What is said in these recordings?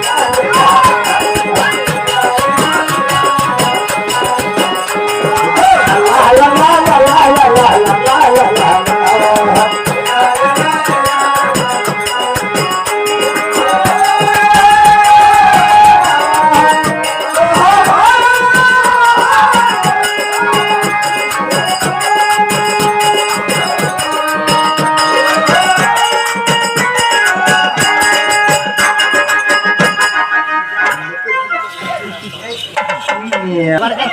Oh, ఏమన్నా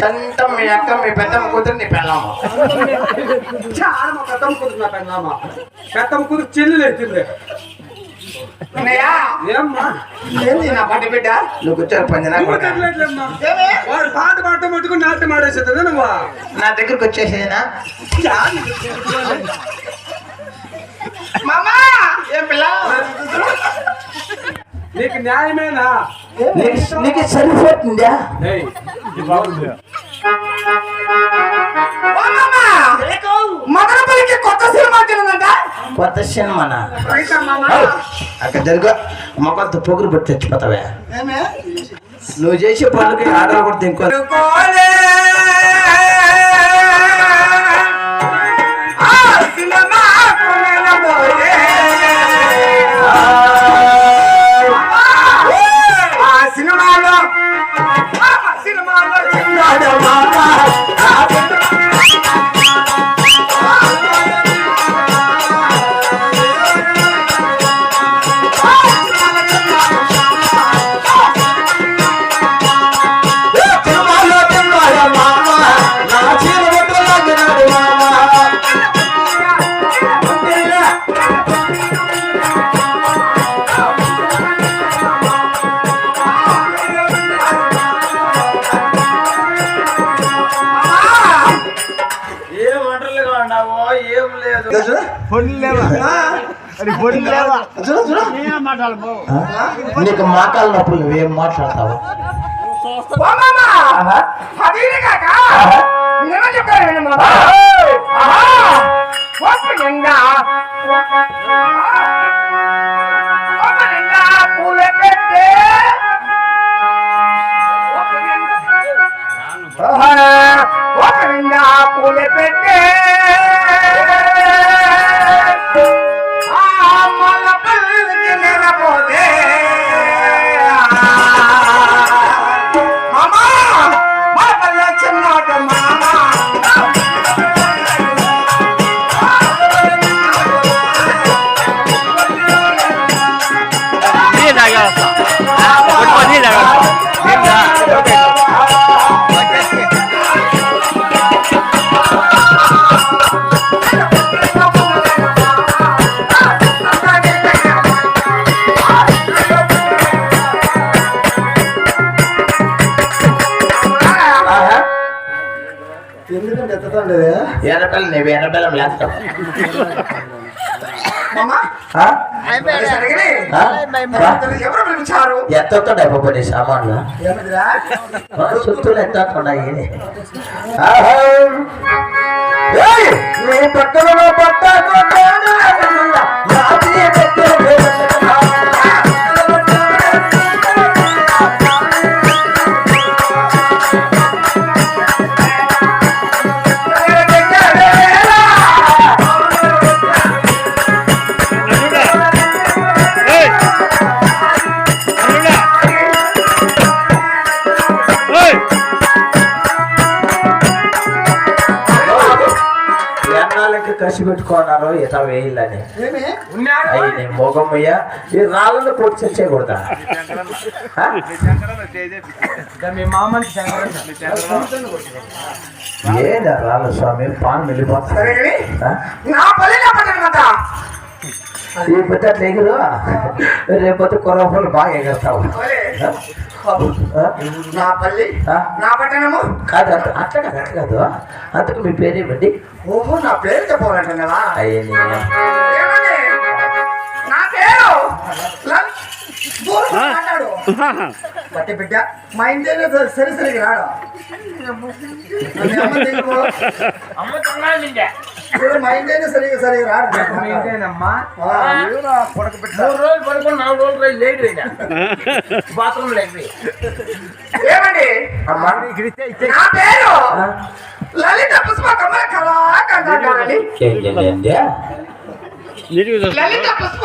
సంతం మీ అక్క మీ పెద్దమ్మ కూతురు నీ పెళ్ళమ్మ పెద్దమ్మ కూతురు నా పెళ్ళామా? పెద్దమ్మ కూతురు చెల్లెలు అవుతుంది నా పాటి బిడ్డ? నువ్వు కూర్చొని పంజనా నువ్వు తగ్గలేదులేమ్మా. వాడు పాట పాడటం పట్టుకుని నాట్యం ఆడేసేది నువ్వు? నా దగ్గరకు వచ్చేసేనా మామా ఏ పిల్ల? నీకు న్యాయమేనా? నీకు నీకు సరిపోతుందా? కొత్త సినిమానా అక్కడ జరుగు. మొక్కలతో పొగురు పెట్టి చచ్చిపోతావే నువ్వు చేసే పనులకి ఆర్డర్ కూడా ఇంకో నీకు మాటలు నప్పుడు నువ్వేం మాట్లాడతావు. పూల పెట్టే. ఎర్రబెల్ల నువ్వు ఎర్రబెల్లం లేస్తావు ఎవరు పిలిచారు ఎత్తొత్తాడు అయిపోయి సామాన్లు. చుట్టూలు ఎత్తున్నాయి నీ పక్కన ఎన్నాళ్ళకి కసి పెట్టుకున్నారు ఇత వేయాలని ఏమి? ఉన్నాడు అయ్యి మోగమ్మయ్య ఈ రాళ్ళను మీ మామకి ఏదా రాళ్ళ స్వామి పాన్ వెళ్ళిపోతా? నా ఈ పొద్దు అట్లా ఎగురు. రేపొద్దు కుర్రపల్లి బాగా. ఆ? నా పల్లి? నా పట్టణము? కాదు అట్లా అట్లా కాదు అట్లా కాదు. అంతకు మీ పేరేమండి ఓహో నా పేరు చెప్పాలంటున్నావా ఏమండి? నా పేరు బట్టి బిడ్డ మా ఇంటి సరి సరిగా రాడు. సరిగా సరిగా రాడు. మూడు రోజులు పడుకుని నాలుగు రోజులు లేట్ అయినా బాత్రూమ్ లేకపోయి ఏమండి అమ్మా నా పేరు లలిత కళాకండి ఏంటండి నీటికి చూస్తా లలిత పుష్ప